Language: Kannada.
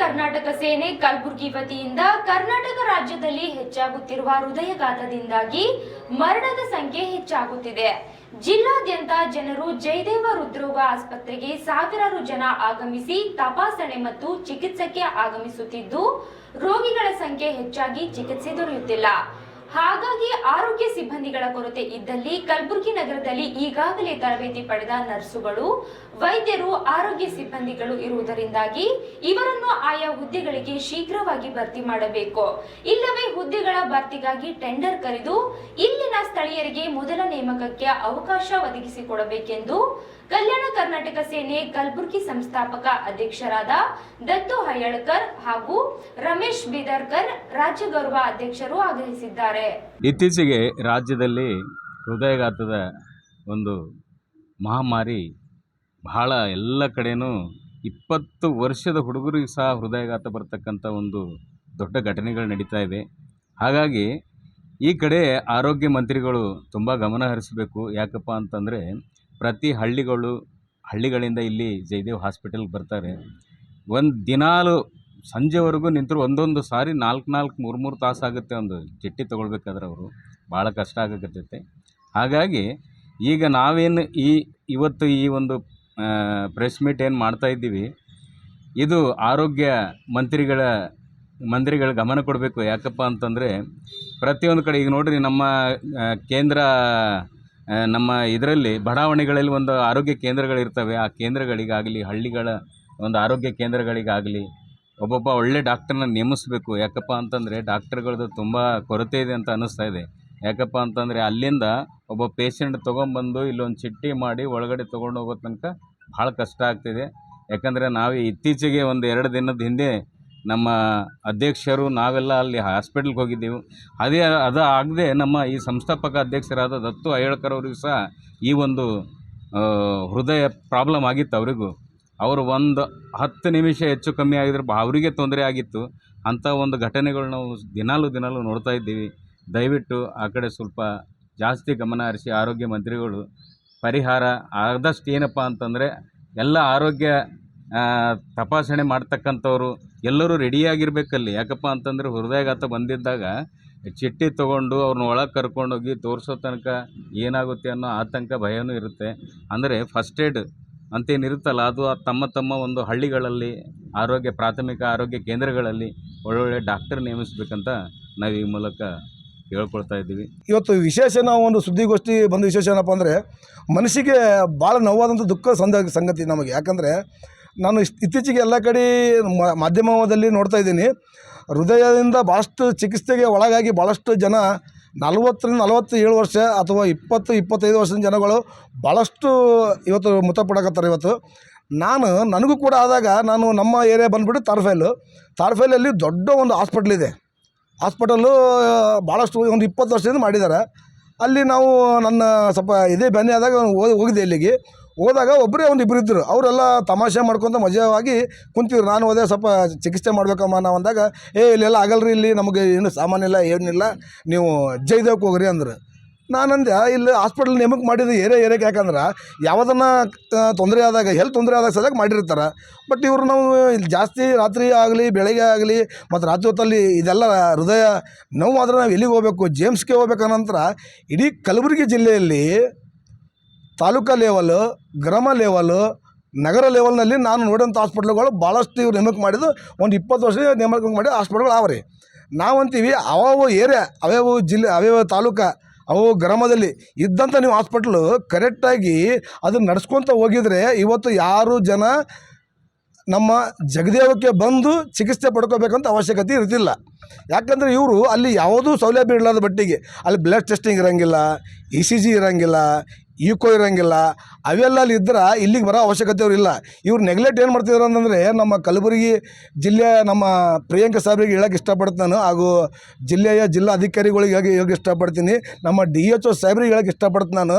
ಕರ್ನಾಟಕ ಸೇನೆ ಕಲಬುರಗಿ ವತಿಯಿಂದ ಕರ್ನಾಟಕ ರಾಜ್ಯದಲ್ಲಿ ಹೆಚ್ಚಾಗುತ್ತಿರುವ ಹೃದಯಘಾತದಿಂದಾಗಿ ಮರಣದ ಸಂಖ್ಯೆ ಹೆಚ್ಚಾಗುತ್ತಿದೆ. ಜಿಲ್ಲಾದ್ಯಂತ ಜನರು ಜಯದೇವ ಹೃದ್ರೋಗ ಆಸ್ಪತ್ರೆಗೆ ಸಾವಿರಾರು ಜನ ಆಗಮಿಸಿ ತಪಾಸಣೆ ಮತ್ತು ಚಿಕಿತ್ಸೆಗೆ ಆಗಮಿಸುತ್ತಿದ್ದು, ರೋಗಿಗಳ ಸಂಖ್ಯೆ ಹೆಚ್ಚಾಗಿ ಚಿಕಿತ್ಸೆ ದೊರೆಯುತ್ತಿಲ್ಲ. ಹಾಗಾಗಿ ಆರೋಗ್ಯ ಸಿಬ್ಬಂದಿಗಳ ಕೊರತೆ ಇದ್ದಲ್ಲಿ ಕಲಬುರಗಿ ನಗರದಲ್ಲಿ ಈಗಾಗಲೇ ತರಬೇತಿ ಪಡೆದ ನರ್ಸುಗಳು, ವೈದ್ಯರು, ಆರೋಗ್ಯ ಸಿಬ್ಬಂದಿಗಳು ಇರುವುದರಿಂದಾಗಿ ಇವರನ್ನು ಆಯಾ ಹುದ್ದೆಗಳಿಗೆ ಶೀಘ್ರವಾಗಿ ಭರ್ತಿ ಮಾಡಬೇಕು. ಇಲ್ಲವೇ ಹುದ್ದೆಗಳ ಭರ್ತಿಗಾಗಿ ಟೆಂಡರ್ ಕರೆದು ಇಲ್ಲಿನ ಸ್ಥಳೀಯರಿಗೆ ಮೊದಲ ನೇಮಕಕ್ಕೆ ಅವಕಾಶ ಒದಗಿಸಿಕೊಡಬೇಕೆಂದು ಕಲ್ಯಾಣ ಕರ್ನಾಟಕ ಸೇನೆ ಕಲಬುರಗಿ ಸಂಸ್ಥಾಪಕ ಅಧ್ಯಕ್ಷರಾದ ದತ್ತು ಹಯಳ್ಕರ್ ಹಾಗೂ ರಮೇಶ್ ಬಿದರ್ಕರ್ ರಾಜ್ಯ ಗೌರವ ಅಧ್ಯಕ್ಷರು ಆಗ್ರಹಿಸಿದ್ದಾರೆ. ಇತ್ತೀಚೆಗೆ ರಾಜ್ಯದಲ್ಲಿ ಹೃದಯಘಾತದ ಒಂದು ಮಹಾಮಾರಿ ಬಹಳ ಎಲ್ಲ ಕಡೆನೂ ಇಪ್ಪತ್ತು ವರ್ಷದ ಹುಡುಗರಿಗೆ ಸಹ ಹೃದಯಘಾತ ಬರ್ತಕ್ಕಂಥ ಒಂದು ದೊಡ್ಡ ಘಟನೆಗಳು ನಡೀತಾ ಇದೆ ಹಾಗಾಗಿ ಈ ಕಡೆ ಆರೋಗ್ಯ ಮಂತ್ರಿಗಳು ತುಂಬ ಗಮನ ಹರಿಸಬೇಕು. ಯಾಕಪ್ಪ ಅಂತಂದರೆ ಪ್ರತಿ ಹಳ್ಳಿಗಳು, ಹಳ್ಳಿಗಳಿಂದ ಇಲ್ಲಿ ಜಯದೇವ್ ಹಾಸ್ಪಿಟಲ್ಗೆ ಬರ್ತಾರೆ. ಒಂದು ದಿನಾಲು ಸಂಜೆವರೆಗೂ ನಿಂತರು ಒಂದೊಂದು ಸಾರಿ ನಾಲ್ಕು ನಾಲ್ಕು ಮೂರು ಮೂರು ತಾಸು ಆಗುತ್ತೆ ಒಂದು ಚಿಟ್ಟಿ ತೊಗೊಳ್ಬೇಕಾದ್ರೆ ಅವರು. ಭಾಳ ಕಷ್ಟ ಆಗಕತ್ತೈತೆ. ಹಾಗಾಗಿ ಈಗ ನಾವೇನು ಈ, ಇವತ್ತು ಈ ಒಂದು ಪ್ರೆಸ್ ಮೀಟ್ ಏನು ಮಾಡ್ತಾ ಇದ್ದೀವಿ, ಇದು ಆರೋಗ್ಯ ಮಂತ್ರಿಗಳ ಮಂತ್ರಿಗಳ ಗಮನ ಕೊಡಬೇಕು. ಯಾಕಪ್ಪ ಅಂತಂದರೆ ಪ್ರತಿಯೊಂದು ಕಡೆ ಈಗ ನೋಡಿರಿ ನಮ್ಮ ಕೇಂದ್ರ ನಮ್ಮ ಇದರಲ್ಲಿ ಬಡಾವಣೆಗಳಲ್ಲಿ ಒಂದು ಆರೋಗ್ಯ ಕೇಂದ್ರಗಳಿರ್ತವೆ. ಆ ಕೇಂದ್ರಗಳಿಗಾಗಲಿ, ಹಳ್ಳಿಗಳ ಒಂದು ಆರೋಗ್ಯ ಕೇಂದ್ರಗಳಿಗಾಗಲಿ ಒಬ್ಬೊಬ್ಬ ಒಳ್ಳೆ ಡಾಕ್ಟ್ರನ್ನ ನೇಮಿಸಬೇಕು. ಯಾಕಪ್ಪ ಅಂತಂದರೆ ಡಾಕ್ಟ್ರ್ಗಳದ್ದು ತುಂಬ ಕೊರತೆ ಇದೆ ಅಂತ ಅನ್ನಿಸ್ತಾ ಇದೆ. ಯಾಕಪ್ಪ ಅಂತಂದರೆ ಅಲ್ಲಿಂದ ಒಬ್ಬ ಪೇಷಂಟ್ ತೊಗೊಂಬಂದು ಇಲ್ಲೊಂದು ಚಿಟ್ಟಿ ಮಾಡಿ ಒಳಗಡೆ ತೊಗೊಂಡು ಹೋಗೋ ತನಕ ಭಾಳ ಕಷ್ಟ ಆಗ್ತಿದೆ. ಯಾಕಂದರೆ ನಾವು ಇತ್ತೀಚೆಗೆ ಒಂದು ಎರಡು ದಿನದ ಹಿಂದೆ ನಮ್ಮ ಅಧ್ಯಕ್ಷರು ನಾವೆಲ್ಲ ಅಲ್ಲಿ ಹಾಸ್ಪಿಟ್ಲ್ಗೆ ಹೋಗಿದ್ದೆವು. ಅದೇ, ಅದು ಆಗದೆ ನಮ್ಮ ಈ ಸಂಸ್ಥಾಪಕ ಅಧ್ಯಕ್ಷರಾದ ದತ್ತು ಅಯ್ಯಳ್ಕರ್ ಅವ್ರಿಗೂ ಸಹ ಈ ಒಂದು ಹೃದಯ ಪ್ರಾಬ್ಲಮ್ ಆಗಿತ್ತು ಅವರಿಗೂ. ಅವರು ಒಂದು ಹತ್ತು ನಿಮಿಷ ಹೆಚ್ಚು ಕಮ್ಮಿ ಆಗಿದ್ರೆ ಅವರಿಗೆ ತೊಂದರೆ ಆಗಿತ್ತು. ಅಂಥ ಒಂದು ಘಟನೆಗಳು ನಾವು ದಿನಾಲು ದಿನಾಲು ನೋಡ್ತಾ ಇದ್ದೀವಿ. ದಯವಿಟ್ಟು ಆ ಕಡೆ ಸ್ವಲ್ಪ ಜಾಸ್ತಿ ಗಮನ ಹರಿಸಿ ಆರೋಗ್ಯ ಮಂತ್ರಿಗಳು, ಪರಿಹಾರ ಆದಷ್ಟು ಏನಪ್ಪ ಅಂತಂದರೆ ಎಲ್ಲ ಆರೋಗ್ಯ ತಪಾಸಣೆ ಮಾಡ್ತಕ್ಕಂಥವ್ರು ಎಲ್ಲರೂ ರೆಡಿಯಾಗಿರ್ಬೇಕಲ್ಲಿ. ಯಾಕಪ್ಪ ಅಂತಂದರೆ ಹೃದಯಾಘಾತ ಬಂದಿದ್ದಾಗ ಚಿಟ್ಟಿ ತೊಗೊಂಡು ಅವ್ರನ್ನ ಒಳಗೆ ಕರ್ಕೊಂಡೋಗಿ ತೋರಿಸೋ ತನಕ ಏನಾಗುತ್ತೆ ಅನ್ನೋ ಆತಂಕ, ಭಯನೂ ಇರುತ್ತೆ. ಅಂದರೆ ಫಸ್ಟ್ ಏಡ್ ಅಂತೇನಿರುತ್ತಲ್ಲ ಅದು ತಮ್ಮ ತಮ್ಮ ಒಂದು ಹಳ್ಳಿಗಳಲ್ಲಿ, ಆರೋಗ್ಯ, ಪ್ರಾಥಮಿಕ ಆರೋಗ್ಯ ಕೇಂದ್ರಗಳಲ್ಲಿ ಒಳ್ಳೊಳ್ಳೆ ಡಾಕ್ಟರ್ ನೇಮಿಸ್ಬೇಕಂತ ನಾವು ಈ ಮೂಲಕ ಹೇಳ್ಕೊಳ್ತಾ ಇದ್ದೀವಿ. ಇವತ್ತು ವಿಶೇಷ ನಾವು ಒಂದು ಸುದ್ದಿಗೋಷ್ಠಿ ಬಂದ ವಿಶೇಷ ಏನಪ್ಪ ಅಂದರೆ ಮನಸ್ಸಿಗೆ ಭಾಳ ನೋವಾದಂಥ ದುಃಖ ಸಂದ, ಸಂಗತಿ ನಮಗೆ. ಯಾಕಂದರೆ ನಾನು ಇತ್ತೀಚೆಗೆ ಎಲ್ಲ ಕಡೆ ಮಾಧ್ಯಮದಲ್ಲಿ ನೋಡ್ತಾ ಇದ್ದೀನಿ. ಹೃದಯದಿಂದ ಭಾಳಷ್ಟು ಚಿಕಿತ್ಸೆಗೆ ಒಳಗಾಗಿ ಭಾಳಷ್ಟು ಜನ, ನಲವತ್ತರಿಂದ ನಲವತ್ತು ಏಳು ವರ್ಷ ಅಥವಾ ಇಪ್ಪತ್ತು, ಇಪ್ಪತ್ತೈದು ವರ್ಷದ ಜನಗಳು ಭಾಳಷ್ಟು ಇವತ್ತು ಮೃತಪಡಕತ್ತಾರೆ ಇವತ್ತು. ನಾನು, ನನಗೂ ಕೂಡ ಆದಾಗ ನಾನು ನಮ್ಮ ಏರಿಯಾ ಬಂದುಬಿಟ್ಟು ತಾರ್ಫೈಲು. ತಾರ್ಫೈಲಲ್ಲಿ ದೊಡ್ಡ ಒಂದು ಹಾಸ್ಪಿಟ್ಲ್ ಇದೆ. ಹಾಸ್ಪಿಟಲ್ಲು ಭಾಳಷ್ಟು ಒಂದು ಇಪ್ಪತ್ತು ವರ್ಷದಿಂದ ಮಾಡಿದ್ದಾರೆ. ಅಲ್ಲಿ ನಾವು ನನ್ನ ಸ್ವಲ್ಪ ಇದೇ ಬೆನ್ನೆ ಆದಾಗ ಹೋಗಿ ಹೋಗಿದ್ದೆ ಇಲ್ಲಿಗೆ. ಹೋದಾಗ ಒಬ್ಬರೇ ಒಂದು ಇಬ್ಬರು ಇದ್ದರು ಅವರೆಲ್ಲ ತಮಾಷೆ ಮಾಡ್ಕೊತ ಮಜವಾಗಿ ಕುಂತಿದ್ರು. ನಾನು ಹೋದೆ ಸ್ವಲ್ಪ ಚಿಕಿತ್ಸೆ ಮಾಡ್ಬೇಕಮ್ಮ ನಾವು ಅಂದಾಗ, ಏ, ಇಲ್ಲೆಲ್ಲ ಆಗಲ್ರಿ ಇಲ್ಲಿ, ನಮಗೆ ಏನು ಸಾಮಾನಿಲ್ಲ ಏನಿಲ್ಲ, ನೀವು ಜೈದೇವ್ಗೆ ಹೋಗ್ರಿ ಅಂದ್ರು. ನಾನಂದೆ ಇಲ್ಲಿ ಹಾಸ್ಪಿಟಲ್ ನೇಮಕ್ಕೆ ಮಾಡಿದ್ದು ಏರೇ ಏರಿಯಾಕ್ಕೆ ಯಾಕಂದ್ರೆ, ಯಾವುದನ್ನು ತೊಂದರೆ ಆದಾಗ ಹೆಲ್ತ್ ತೊಂದರೆ ಆದಾಗ ಸದಾಗ ಮಾಡಿರ್ತಾರೆ. ಬಟ್ ಇವರು ನಾವು ಇಲ್ಲಿ ಜಾಸ್ತಿ ರಾತ್ರಿ ಆಗಲಿ, ಬೆಳಗ್ಗೆ ಆಗಲಿ, ಮತ್ತು ರಾತ್ರಿ ಹೊತ್ತಲ್ಲಿ ಇದೆಲ್ಲ ಹೃದಯ ನೋವು ಆದರೆ ನಾವು ಎಲ್ಲಿಗೆ ಹೋಗಬೇಕು? ಜೇಮ್ಸ್ಗೆ ಹೋಗ್ಬೇಕು ನಂತರ, ಇಡೀ ಕಲಬುರಗಿ ಜಿಲ್ಲೆಯಲ್ಲಿ ತಾಲೂಕಾ ಲೆವೆಲ್ ಗ್ರಾಮ ಲೆವೆಲ್ ನಗರ ಲೆವೆಲ್ನಲ್ಲಿ ನಾನು ನೋಡಿದಂಥ ಹಾಸ್ಪಿಟ್ಲ್ಗಳು ಭಾಳಷ್ಟು ಇವ್ರು ನೇಮಕ ಮಾಡಿದ್ದು. ಒಂದು ಇಪ್ಪತ್ತು ವರ್ಷ ನೇಮಕ ಮಾಡಿ ಹಾಸ್ಪಿಟ್ಲ್ಗಳು ಆವ್ರಿ. ನಾವಂತೀವಿ ಅವಾವ ಏರಿಯಾ ಅವ್ಯಾವ ಜಿಲ್ಲೆ, ಅವ್ಯಾವ ತಾಲೂಕು ಅವು ಗ್ರಾಮದಲ್ಲಿ ಇದ್ದಂಥ ನೀವು ಹಾಸ್ಪಿಟ್ಲು ಕರೆಕ್ಟಾಗಿ ಅದನ್ನು ನಡ್ಸ್ಕೊತ ಹೋಗಿದರೆ ಇವತ್ತು ಯಾರು ಜನ ನಮ್ಮ ಜಗದೇವಕ್ಕೆ ಬಂದು ಚಿಕಿತ್ಸೆ ಪಡ್ಕೋಬೇಕಂತ ಅವಶ್ಯಕತೆ ಇರ್ತಿಲ್ಲ ಯಾಕಂದರೆ ಇವರು ಅಲ್ಲಿ ಯಾವುದೂ ಸೌಲಭ್ಯ ಇಲ್ಲದ ಬಟ್ಟಿಗೆ ಅಲ್ಲಿ ಬ್ಲಡ್ ಟೆಸ್ಟಿಂಗ್ ಇರೋಂಗಿಲ್ಲ ಇ ಸಿ ಜಿ ಇರೋಂಗಿಲ್ಲ ಈಕೋ ಇರೋಂಗಿಲ್ಲ. ಅವೆಲ್ಲ ಅಲ್ಲಿ ಇದ್ರೆ ಇಲ್ಲಿಗೆ ಬರೋ ಅವಶ್ಯಕತೆ ಅವ್ರು ಇಲ್ಲ ಇವ್ರು ನೆಗ್ಲೆಕ್ಟ್ ಏನು ಮಾಡ್ತಿದ್ರು ಅಂತಂದರೆ ನಮ್ಮ ಕಲಬುರಗಿ ಜಿಲ್ಲೆ ನಮ್ಮ ಪ್ರಿಯಾಂಕ ಸಾಹೇಬ್ರಿಗೆ ಹೇಳಕ್ಕೆ ಇಷ್ಟಪಡ್ತೀನಿ ನಾನು ಹಾಗೂ ಜಿಲ್ಲೆಯ ಜಿಲ್ಲಾ ಅಧಿಕಾರಿಗಳಿಗಾಗಿ ಹೇಳಕ್ಕೆ ಇಷ್ಟಪಡ್ತೀನಿ, ನಮ್ಮ ಡಿ ಎಚ್ ಓ ಸಾಹೇಬ್ರಿಗೆ ಹೇಳಕ್ಕೆ ಇಷ್ಟಪಡ್ತೀನಿ ನಾನು.